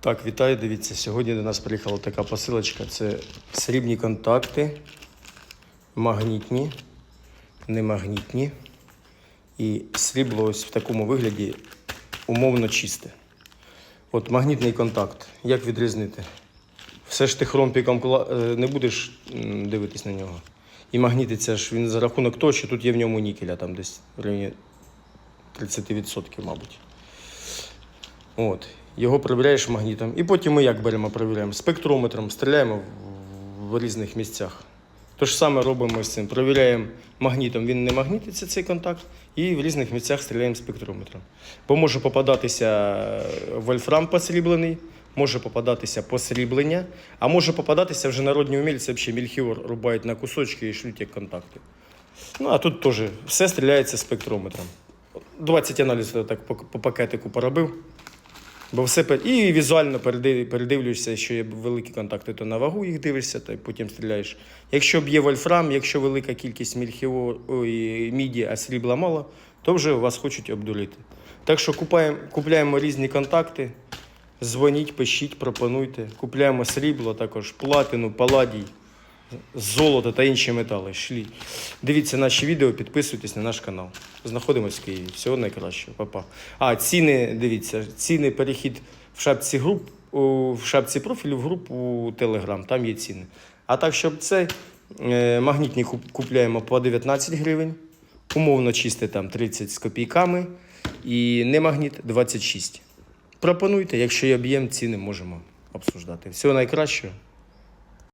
Так, вітаю, дивіться. Сьогодні до нас приїхала така посилочка. Це срібні контакти, магнітні, немагнітні. І срібло ось в такому вигляді умовно чисте. От магнітний контакт. Як відрізнити? Все ж ти хромпіком е, не будеш дивитись на нього. І магнітиться ж він за рахунок того, що тут є в ньому нікеля, там десь в районі 30%, мабуть. От. Його перевіряєш магнітом. І потім ми як беремо, перевіряємо? Спектрометром, стріляємо в, різних місцях. То ж саме робимо з цим. Провіряємо магнітом, він не магнітиться цей контакт, і в різних місцях стріляємо спектрометром. Бо може попадатися вольфрам посріблений, може попадатися посріблення, а може попадатися вже народні умільці, взагалі мільхіор рубають на кусочки і шлють як контакти. Ну, а тут теж все стріляється спектрометром. 20 аналізів так по пакетику поробив. Бо все і візуально передив, передивлюєшся, що є великі контакти, то на вагу їх дивишся, та потім стріляєш. Якщо б є вольфрам, якщо велика кількість мільхіо, ой, міді, а срібла мало, то вже вас хочуть обдурити. Так що купаємо, купляємо різні контакти, дзвоніть, пишіть, пропонуйте. Купляємо срібло, також платину, паладій, золото та інші метали. Шлі. Дивіться наші відео, підписуйтесь на наш канал. Знаходимось в Києві. Всього найкращого. Па-па. А, ціни, дивіться, ціни, перехід в шапці груп, в шапці профілю в групу Telegram, там є ціни. А так, щоб це е, магнітні куп- купляємо по 19 гривень, умовно чисте там 30 з копійками, і не магніт 26. Пропонуйте, якщо є об'єм, ціни можемо обсуждати. Всього найкращого.